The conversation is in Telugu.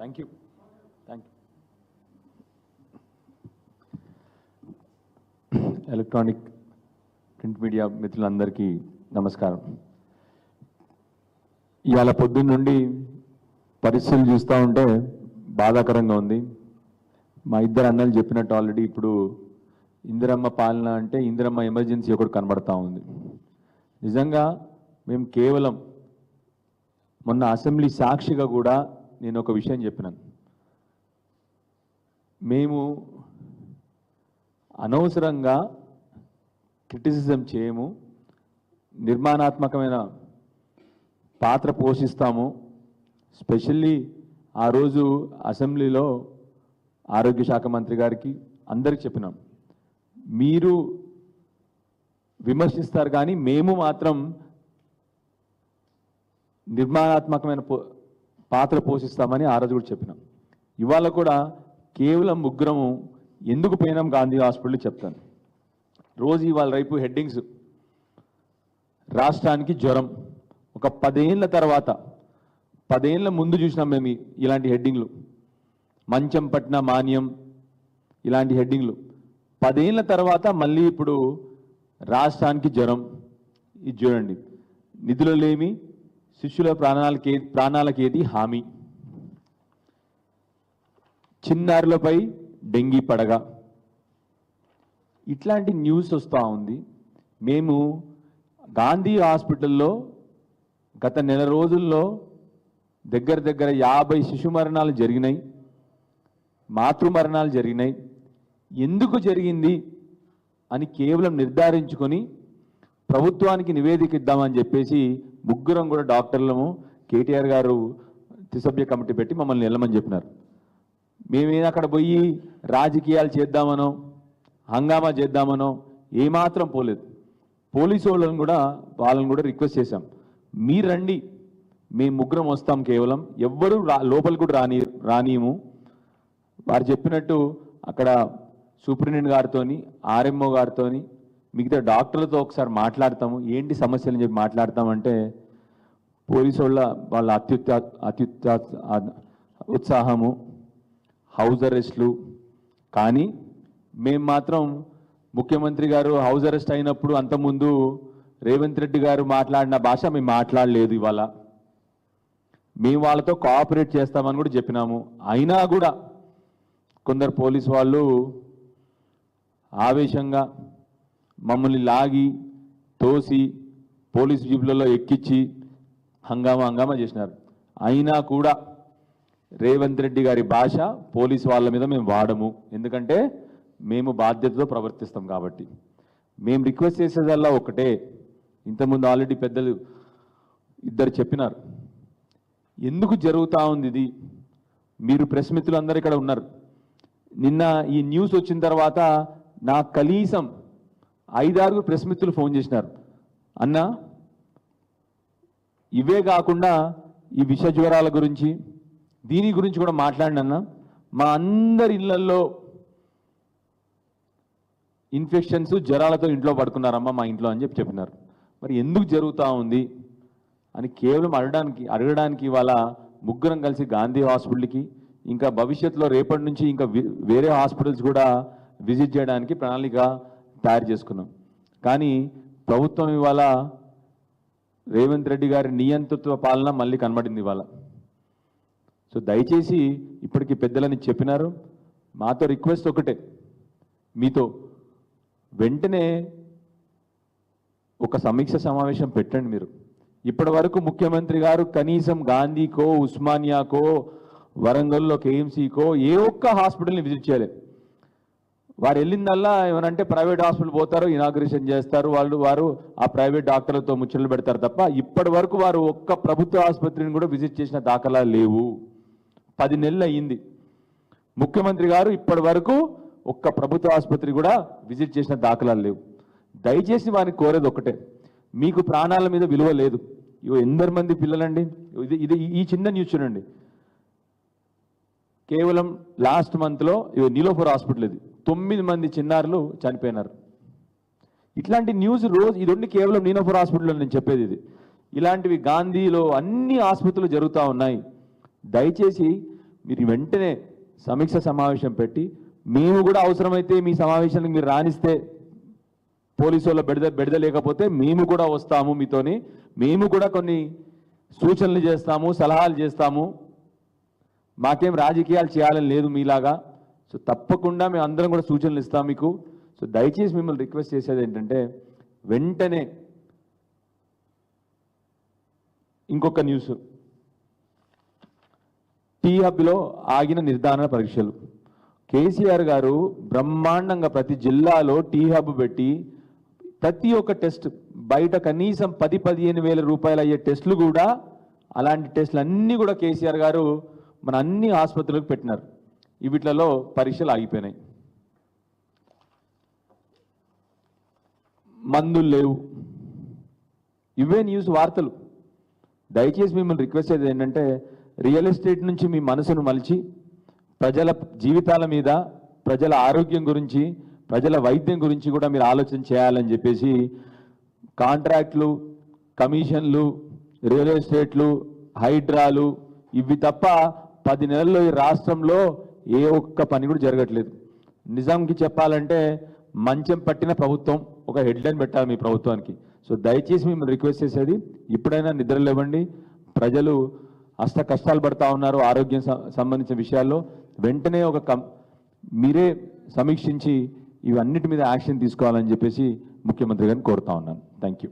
Thank you thank you electronic print media మిత్రులందరికీ నమస్కారం. ఇవాళ పొద్దున్న నుండి పరిస్థితులు చూస్తూ ఉంటే బాధాకరంగా ఉంది. మా ఇద్దరు అన్నలు చెప్పినట్టు ఆల్రెడీ ఇప్పుడు ఇందిరమ్మ పాలన అంటే ఇందిరమ్మ ఎమర్జెన్సీ ఒకటి కనబడతా ఉంది. నిజంగా మేము కేవలం మొన్న అసెంబ్లీ సాక్షిగా కూడా నేను ఒక విషయం చెప్పినాను. మేము అనవసరంగా క్రిటిసిజం చేయము నిర్మాణాత్మకమైన పాత్ర పోషిస్తాము స్పెషల్లీ ఆ రోజు అసెంబ్లీలో ఆరోగ్య శాఖ మంత్రి గారికి అందరికి చెప్పినాం. మీరు విమర్శిస్తారు కానీ మేము మాత్రం నిర్మాణాత్మకమైన పో- పాత్ర పోషిస్తామని ఆ రోజు కూడా చెప్పినాం. ఇవాళ కూడా కేవలం ముగ్గురము ఎందుకు పోయినాం గాంధీ హాస్పిటల్ చెప్తాను. రోజు ఇవాళ రేపు హెడ్డింగ్స్. రాష్ట్రానికి జ్వరం. ఒక పదేళ్ళ తర్వాత పదేళ్ళ ముందు చూసినాం మేము ఇలాంటి హెడ్డింగ్లు. మంచం పట్టిన మాన్యం ఇలాంటి హెడ్డింగ్లు. పదేళ్ళ తర్వాత మళ్ళీ ఇప్పుడు రాష్ట్రానికి జ్వరం. ఇది చూడండి. నిధులు లేమి శిష్యుల ప్రాణాలకే ప్రాణాలకేది హామీ? చిన్నారులపై డెంగీ పడగ. ఇట్లాంటి న్యూస్ వస్తూ ఉంది. మేము గాంధీ హాస్పిటల్లో గత నెల రోజుల్లో దగ్గర దగ్గర యాభై శిశు మరణాలు జరిగినాయి. మాతృ మరణాలు జరిగినాయి. ఎందుకు జరిగింది అని కేవలం నిర్ధారించుకొని ప్రభుత్వానికి నివేదిక ఇద్దామని చెప్పేసి ముగ్గురం కూడా డాక్టర్లము కేటీఆర్ గారు త్రిసభ్య కమిటీ పెట్టి మమ్మల్ని వెళ్ళమని చెప్పినారు. మేమేం అక్కడ పోయి రాజకీయాలు చేద్దామనో హంగామా చేద్దామనో ఏమాత్రం పోలేదు. పోలీసు వాళ్ళని కూడా వాళ్ళని కూడా రిక్వెస్ట్ చేశాం. మీరు రండి మేము ముగ్గురం వస్తాం కేవలం. ఎవ్వరూ రా లోపల కూడా రాని రానియము. వారు చెప్పినట్టు అక్కడ సూపరింటెండెంట్ గారితోని ఆర్ఎంఓ గారితోని మిగతా డాక్టర్లతో ఒకసారి మాట్లాడతాము. ఏంటి సమస్యలు అని చెప్పి మాట్లాడతామంటే పోలీసు వాళ్ళ వాళ్ళ అత్యుత్సా అత్యుత్సా ఉత్సాహము హౌస్ అరెస్ట్లు. కానీ మేము మాత్రం ముఖ్యమంత్రి గారు హౌస్ అరెస్ట్ అయినప్పుడు అంతకుముందు రేవంత్ రెడ్డి గారు మాట్లాడిన భాష మేము మాట్లాడలేదు ఇవాళ. మేము వాళ్ళతో కోఆపరేట్ చేస్తామని కూడా చెప్పినాము. అయినా కూడా కొందరు పోలీస్ వాళ్ళు ఆవేశంగా మమ్మల్ని లాగి తోసి పోలీస్ జీపులలో ఎక్కించి హంగామా హంగామా చేసినారు. అయినా కూడా రేవంత్ రెడ్డి గారి భాష పోలీస్ వాళ్ళ మీద మేము వాడము. ఎందుకంటే మేము బాధ్యతతో ప్రవర్తిస్తాం కాబట్టి. మేము రిక్వెస్ట్ చేసేదల్లా ఒకటే. ఇంతకుముందు ఆల్రెడీ పెద్దలు ఇద్దరు చెప్పినారు. ఎందుకు జరుగుతూ ఉంది ఇది? మీరు ప్రెస్ మిత్రులు అందరు ఇక్కడ ఉన్నారు. నిన్న ఈ న్యూస్ వచ్చిన తర్వాత నా కనీసం ఐదారుగురు ప్రెస్ మిత్రులు ఫోన్ చేసినారు. అన్నా ఇవే కాకుండా ఈ విష జ్వరాల గురించి దీని గురించి కూడా మాట్లాడినన్నా మా అందరి ఇళ్ళలో ఇన్ఫెక్షన్స్ జ్వరాలతో ఇంట్లో పడుకున్నారమ్మా మా ఇంట్లో అని చెప్పి చెప్పినారు. మరి ఎందుకు జరుగుతూ ఉంది? అని కేవలం అడగడానికి అడగడానికి ఇవాళ ముగ్గురం కలిసి గాంధీ హాస్పిటల్కి ఇంకా భవిష్యత్తులో రేపటి నుంచి ఇంకా వేరే హాస్పిటల్స్ కూడా విజిట్ చేయడానికి ప్రణాళిక తయారు చేసుకున్నాం. కానీ ప్రభుత్వం ఇవాళ రేవంత్ రెడ్డి గారి నియంతృత్వ పాలన మళ్ళీ కనబడింది ఇవాళ. సో దయచేసి ఇప్పటికి పెద్దలని చెప్పినారు. మాతో రిక్వెస్ట్ ఒకటే. మీతో వెంటనే ఒక సమీక్ష సమావేశం పెట్టండి మీరు. ఇప్పటి వరకు ముఖ్యమంత్రి గారు కనీసం గాంధీకో ఉస్మానియాకో వరంగల్లో కేఎంసీకో ఏ ఒక్క హాస్పిటల్ని విజిట్ చేయలేదు. వారు వెళ్ళిందల్లా ఏమనంటే ప్రైవేట్ హాస్పిటల్ పోతారు ఇనాగ్రేషన్ చేస్తారు వాళ్ళు వారు ఆ ప్రైవేట్ డాక్టర్లతో ముచ్చట్లు పెడతారు తప్ప ఇప్పటి వరకు వారు ఒక్క ప్రభుత్వ ఆసుపత్రిని కూడా విజిట్ చేసిన దాఖలా లేవు. పది నెలలు అయ్యింది. ముఖ్యమంత్రి గారు ఇప్పటి వరకు ఒక్క ప్రభుత్వ ఆసుపత్రి కూడా విజిట్ చేసిన దాఖలాలు లేవు. దయచేసి వారిని కోరేది ఒకటే మీకు ప్రాణాల మీద విలువ లేదు. ఇగో ఎందరు మంది పిల్లలండి? ఇది ఇది ఈ చిన్న న్యూస్ చూడండి. కేవలం లాస్ట్ మంత్లో ఇగో నీలోఫర్ హాస్పిటల్ ఇది. తొమ్మిది మంది చిన్నారులు చనిపోయినారు. ఇట్లాంటి న్యూస్ రోజు ఇది కేవలం నీలోఫర్ హాస్పిటల్లో నేను చెప్పేది ఇది. ఇలాంటివి గాంధీలో అన్ని ఆసుపత్రులు జరుగుతూ ఉన్నాయి. దయచేసి మీరు వెంటనే సమీక్ష సమావేశం పెట్టి మేము కూడా అవసరమైతే మీ సమావేశానికి మీరు రాణిస్తే పోలీసు వాళ్ళ బెడద బెడద లేకపోతే మేము కూడా వస్తాము మీతోని. మేము కూడా కొన్ని సూచనలు చేస్తాము సలహాలు చేస్తాము. మాకేం రాజకీయాలు చేయాలని లేదు మీలాగా. సో తప్పకుండా మేము అందరం కూడా సూచనలు ఇస్తాం మీకు. సో దయచేసి మిమ్మల్ని రిక్వెస్ట్ చేసేది ఏంటంటే వెంటనే ఇంకొక న్యూస్ టీ హబ్లో ఆగిన నిర్ధారణ పరీక్షలు. కేసీఆర్ గారు బ్రహ్మాండంగా ప్రతి జిల్లాలో టీ హబ్ పెట్టి ప్రతి ఒక్క టెస్ట్ బయట కనీసం పది పదిహేను వేల రూపాయలు అయ్యే టెస్టులు కూడా అలాంటి టెస్టులు అన్నీ కూడా కేసీఆర్ గారు మన అన్ని ఆసుపత్రులకు పెట్టినారు. వీటిలలో పరీక్షలు ఆగిపోయినాయి. మందులు లేవు. ఇవే న్యూస్ వార్తలు. దయచేసి మిమ్మల్ని రిక్వెస్ట్ చేసేది ఏంటంటే రియల్ ఎస్టేట్ నుంచి మీ మనసును మలిచి ప్రజల జీవితాల మీద ప్రజల ఆరోగ్యం గురించి ప్రజల వైద్యం గురించి కూడా మీరు ఆలోచన చేయాలని చెప్పేసి కాంట్రాక్ట్లు కమిషన్లు రియల్ ఎస్టేట్లు హైడ్రాలు ఇవి తప్ప పది నెలల్లో ఈ రాష్ట్రంలో ఏ ఒక్క పని కూడా జరగట్లేదు. నిజాంకి చెప్పాలంటే మంచం పట్టిన ప్రభుత్వం ఒక హెడ్లైన్ పెట్టాలి మీ ప్రభుత్వానికి. సో దయచేసి మిమ్మల్ని రిక్వెస్ట్ చేసేది ఇప్పుడైనా నిద్రలేవండి ప్రజలు అష్ట కష్టాలు పడతా ఉన్నారు ఆరోగ్యం సంబంధించిన విషయాల్లో. వెంటనే ఒక కం మీరే సమీక్షించి ఇవన్నిటి మీద యాక్షన్ తీసుకోవాలని చెప్పేసి ముఖ్యమంత్రి గారిని కోరుతా ఉన్నాను. Thank you